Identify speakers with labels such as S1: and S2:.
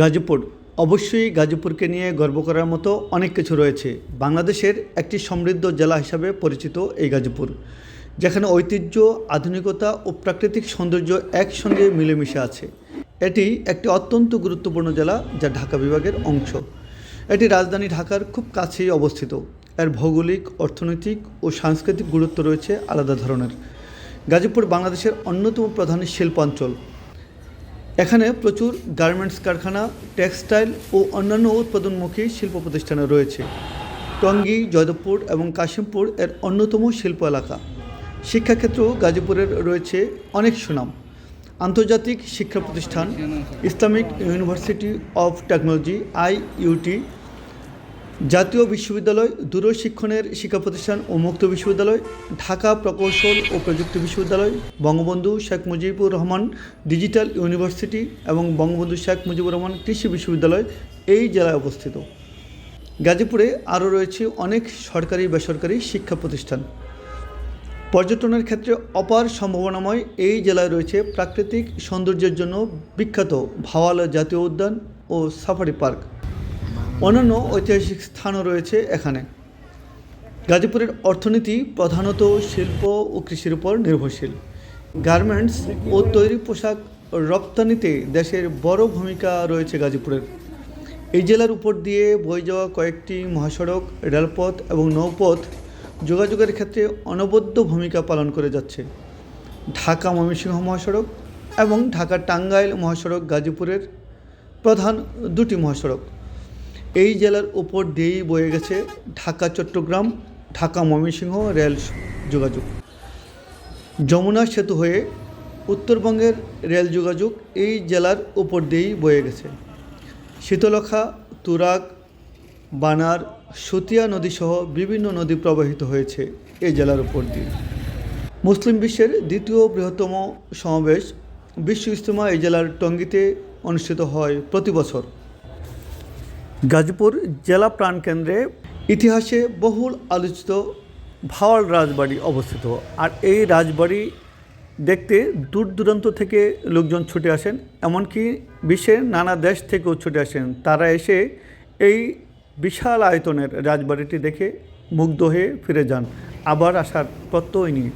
S1: গাজীপুর। অবশ্যই গাজীপুরকে নিয়ে গর্ব করার মতো অনেক কিছু রয়েছে। বাংলাদেশের একটি সমৃদ্ধ জেলা হিসাবে পরিচিত এই গাজীপুর, যেখানে ঐতিহ্য, আধুনিকতা ও প্রাকৃতিক সৌন্দর্য একসঙ্গে মিলেমিশে আছে। এটি একটি অত্যন্ত গুরুত্বপূর্ণ জেলা যা ঢাকা বিভাগের অংশ। এটি রাজধানী ঢাকার খুব কাছেই অবস্থিত। এর ভৌগোলিক, অর্থনৈতিক ও সাংস্কৃতিক গুরুত্ব রয়েছে আলাদা ধরনের। গাজীপুর বাংলাদেশের অন্যতম প্রধান শিল্পাঞ্চল। এখানে প্রচুর গার্মেন্টস কারখানা টেক্সটাইল ও অন্যান্য উৎপাদনমুখী শিল্প প্রতিষ্ঠান রয়েছে। টঙ্গী, জয়দেবপুর এবং কাশিমপুর এর অন্যতম শিল্প এলাকা। শিক্ষাক্ষেত্রেও গাজীপুরের রয়েছে অনেক সুনাম। আন্তর্জাতিক শিক্ষা প্রতিষ্ঠান, Islamic university of technology, IUT জাতীয় বিশ্ববিদ্যালয় দূরশিক্ষণের শিক্ষা প্রতিষ্ঠান ও মুক্ত বিশ্ববিদ্যালয়, ঢাকা প্রকৌশল ও প্রযুক্তি বিশ্ববিদ্যালয়, বঙ্গবন্ধু শেখ মুজিবুর রহমান ডিজিটাল ইউনিভার্সিটি এবং বঙ্গবন্ধু শেখ মুজিবুর রহমান কৃষি বিশ্ববিদ্যালয় এই জেলায় অবস্থিত। গাজীপুরে আরও রয়েছে অনেক সরকারি বেসরকারি শিক্ষা প্রতিষ্ঠান। পর্যটনের ক্ষেত্রে অপার সম্ভাবনাময় এই জেলায় রয়েছে প্রাকৃতিক সৌন্দর্যের জন্য বিখ্যাত ভাওয়াল জাতীয় উদ্যান ও সাফারি পার্ক। অন্যান্য ঐতিহাসিক স্থানও রয়েছে এখানে। গাজীপুরের অর্থনীতি প্রধানত শিল্প ও কৃষির উপর নির্ভরশীল। গার্মেন্টস ও তৈরি পোশাক রপ্তানিতে দেশের বড় ভূমিকা রয়েছে গাজীপুরের। এই জেলার উপর দিয়ে বয়ে যাওয়া কয়েকটি মহাসড়ক, রেলপথ এবং নৌপথ যোগাযোগের ক্ষেত্রে অনবদ্য ভূমিকা পালন করে যাচ্ছে। ঢাকা ময়মনসিংহ মহাসড়ক এবং ঢাকা টাঙ্গাইল মহাসড়ক গাজীপুরের প্রধান দুটি মহাসড়ক। এই জেলার উপর দিয়েই বয়ে গেছে ঢাকা, চট্টগ্রাম, ঢাকা, ময়মনসিংহ রেল যোগাযোগ। যমুনা সেতু হয়ে উত্তরবঙ্গের রেল যোগাযোগ এই জেলার উপর দিয়েই বয়ে গেছে। শীতলক্ষা তুরাগ, বানার, সতিয়া নদীসহ বিভিন্ন নদী প্রবাহিত হয়েছে এই জেলার উপর দিয়ে। মুসলিম বিশ্বের দ্বিতীয় বৃহত্তম সমাবেশ বিশ্ব ইজতেমা এই জেলার টঙ্গিতে অনুষ্ঠিত হয় প্রতি বছর। গাজীপুর জেলা প্রাণকেন্দ্রে ইতিহাসে বহুল আলোচিত ভাওয়াল রাজবাড়ি অবস্থিত। আর এই রাজবাড়ি দেখতে দূর দূরান্ত থেকে লোকজন ছুটে আসেন, এমনকি বিশ্বের নানা দেশ থেকেও ছুটে আসেন। তারা এসে এই বিশাল আয়তনের রাজবাড়িটি দেখে মুগ্ধ হয়ে ফিরে যান। আবার আসার প্রত্যয় নিয়ে